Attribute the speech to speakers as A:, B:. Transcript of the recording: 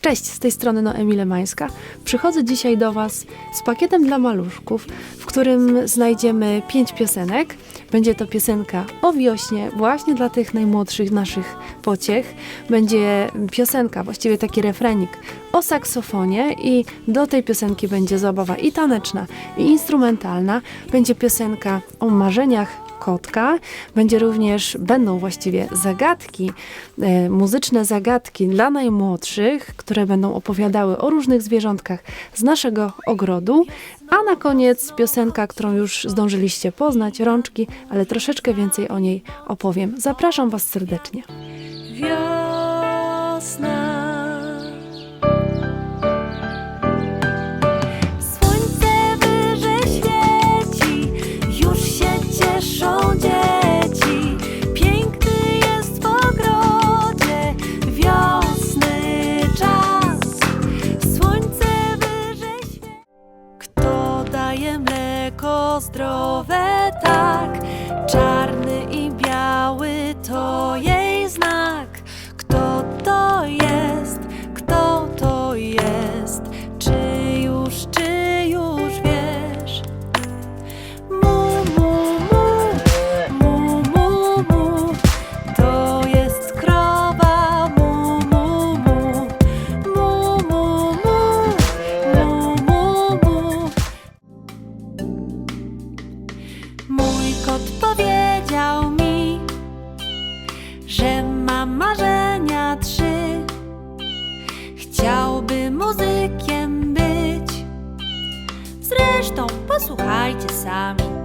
A: Cześć, z tej strony Noemi Lemańska. Przychodzę dzisiaj do Was z pakietem dla maluszków, w którym znajdziemy pięć piosenek. Będzie to piosenka o wiośnie, właśnie dla tych najmłodszych naszych pociech. Będzie piosenka, właściwie taki refrenik o saksofonie i do tej piosenki będzie zabawa i taneczna, i instrumentalna. Będzie piosenka o marzeniach kotka. Będzie również, będą właściwie zagadki, e, muzyczne zagadki dla najmłodszych, które będą opowiadały o różnych zwierzątkach z naszego ogrodu. A na koniec piosenka, którą już zdążyliście poznać, rączki, ale troszeczkę więcej o niej opowiem. Zapraszam Was serdecznie.
B: Wiosna. Zdrowe tak? Czarny i biały to jej znak. Kto to jest? Kto to jest? Czy su hajde samba.